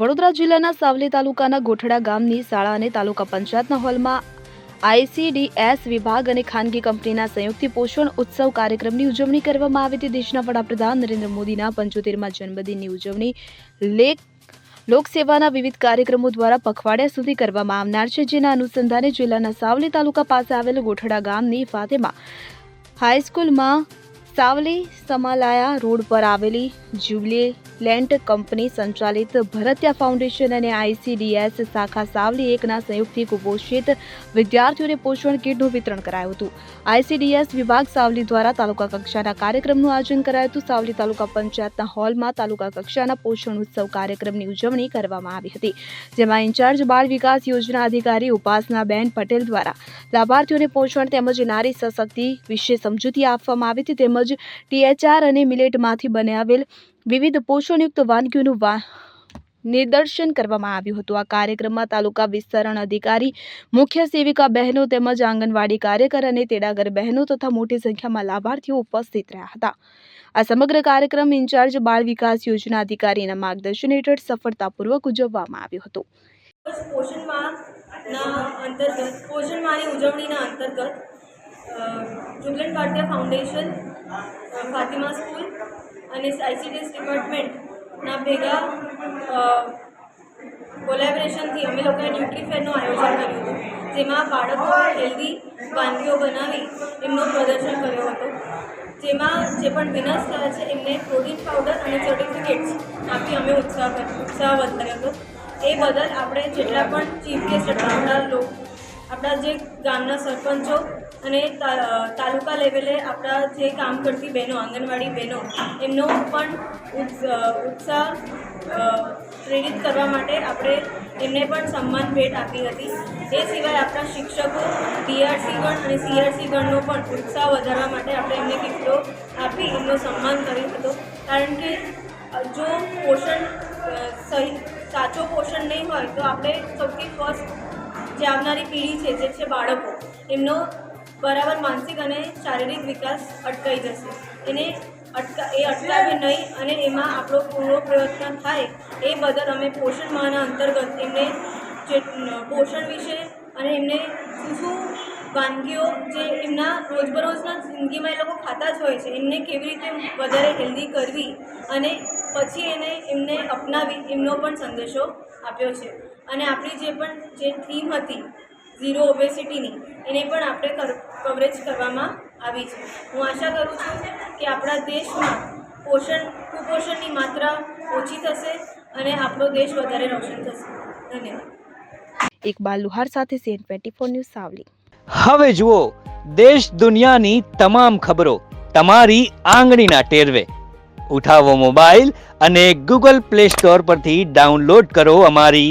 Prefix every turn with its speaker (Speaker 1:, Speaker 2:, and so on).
Speaker 1: વડોદરા જિલ્લાના સાવલી તાલુકાના ગોઠડા ગામની શાળા અને તાલુકા પંચાયતના હોલમાં આઈસીડીએસ વિભાગ અને ખાનગી કંપનીના સંયુક્ત પોષણ ઉત્સવ કાર્યક્રમની ઉજવણી કરવામાં આવી હતી. દેશના વડાપ્રધાન નરેન્દ્ર મોદીના પંચોતેરમાં જન્મદિનની ઉજવણી લેક લોકસેવાના વિવિધ કાર્યક્રમો દ્વારા પખવાડિયા સુધી કરવામાં આવનાર છે, જેના અનુસંધાને જિલ્લાના સાવલી તાલુકા પાસે આવેલ ગોઠડા ગામની ફાતેમા હાઈસ્કૂલમાં સાવલી સમાલાયા રોડ પર આવેલી જ્યુબલી લેન્ડ કંપની સંચાલિત ભરત્યા ફાઉન્ડેશન અને આઈસીડીએસ શાખા સાવલી એકના સંયુક્તથી કુપોષિત વિદ્યાર્થીઓને પોષણ કીટનું વિતરણ કરાયું હતું. આઈસીડીએસ વિભાગ સાવલી દ્વારા તાલુકા કક્ષાના કાર્યક્રમનું આયોજન કરાયું હતું. સાવલી તાલુકા પંચાયતના હોલમાં તાલુકા કક્ષાના પોષણ ઉત્સવ કાર્યક્રમની ઉજવણી કરવામાં આવી હતી, જેમાં ઇન્ચાર્જ બાળ વિકાસ યોજના અધિકારી ઉપાસનાબેન પટેલ દ્વારા લાભાર્થીઓને પોષણ તેમજ નારી સશક્તિ વિશે સમજૂતી આપવામાં આવી હતી. તેમજ ટીએચઆર અને મિલેટમાંથી બનાવેલ વિવિધ પોષણયુક્ત વાનગીઓનું વા, નિદર્શન કરવામાં આવ્યું હતું. આ કાર્યક્રમમાં તાલુકા વિસ્તરણ અધિકારી, મુખ્ય સેવિકા બહેનો તેમજ આંગણવાડી કાર્યકર અને તેડાગર બહેનો તથા મોટી સંખ્યામાં લાભાર્થીઓ ઉપસ્થિત રહ્યા હતા. આ સમગ્ર કાર્યક્રમ ઇન્ચાર્જ બાળ વિકાસ યોજના અધિકારીના માર્ગદર્શન હેઠળ સફળતાપૂર્વક ઉજવવામાં આવ્યો હતો.
Speaker 2: ફાતિમા સ્કૂલ અને આઈસીડીએસ ડિપાર્ટમેન્ટના ભેગા કોલેબરેશનથી અમે લોકોએ ન્યુટ્રીફેરનું આયોજન કર્યું હતું, જેમાં બાળકો હેલ્ધી વાનગીઓ બનાવી, એમનું પ્રદર્શન કર્યો હતો. જેમાં જે પણ વિનર્સ થયા છે, એમને પ્રોટીન પાવડર અને સર્ટિફિકેટ્સ આપી અમે ઉત્સાહ ઉત્સાહ વધાર્યો હતો. એ બદલ આપણે જેટલા પણ ચીફ ગેસ્ટ આપણા લોક આપણા જે ગામના સરપંચો અને તાલુકા લેવલે આપણા જે કામ કરતી બહેનો, આંગણવાડી બહેનો, એમનો પણ ઉત્સ- ઉત્સાહ પ્રેરિત કરવા માટે આપણે એમને પણ સન્માન ભેટ આપી હતી. એ સિવાય આપણા શિક્ષકો, ડીઆરસી ગણ અને સીઆરસી ગણનો પણ ઉત્સાહ વધારવા માટે આપણે એમને ગિફ્ટો આપી, એમનો સન્માન કર્યો હતો. કારણ કે જો પોષણ સહી, સાચો પોષણ નહીં હોય તો આપણે સૌથી ફર્સ્ટ જે આવનારી પેઢી છે, જે છે બાળકો, એમનો બરાબર માનસિક અને શારીરિક વિકાસ અટકાઈ જશે. એને અટકા, એ અટકાવે નહીં અને એમાં આપણો પૂરો પ્રયત્ન થાય એ બદલ અમે પોષણ માહના અંતર્ગત એમને જે પોષણ વિશે અને એમને શું શું વાનગીઓ જે એમના રોજબરોજના જિંદગીમાં એ લોકો ખાતા જ હોય છે, એમને કેવી રીતે વધારે હેલ્ધી કરવી અને પછી એને એમને અપનાવી એમનો પણ સંદેશો આપ્યો છે. અને આપણી જે પણ જે થીમ હતી ઝીરો ઓબેસિટીની એને પણ આપણે કવરેજ કરવામાં આવી છે. હું આશા કરું છું કે આપણા દેશમાં પોષણ કુપોષણની માત્રા ઓછી થશે અને આપણો દેશ વધારે રોશન થશે. ધન્યવાદ.
Speaker 1: ઇકબાલ લુહાર સાથે CN twenty four news Savli.
Speaker 3: હવે જુઓ દેશ દુનિયાની તમામ ખબરો તમારી આંગળીના ટેરવે. ઉઠાવો મોબાઈલ અને ગૂગલ પ્લે સ્ટોર પરથી ડાઉનલોડ કરો અમારી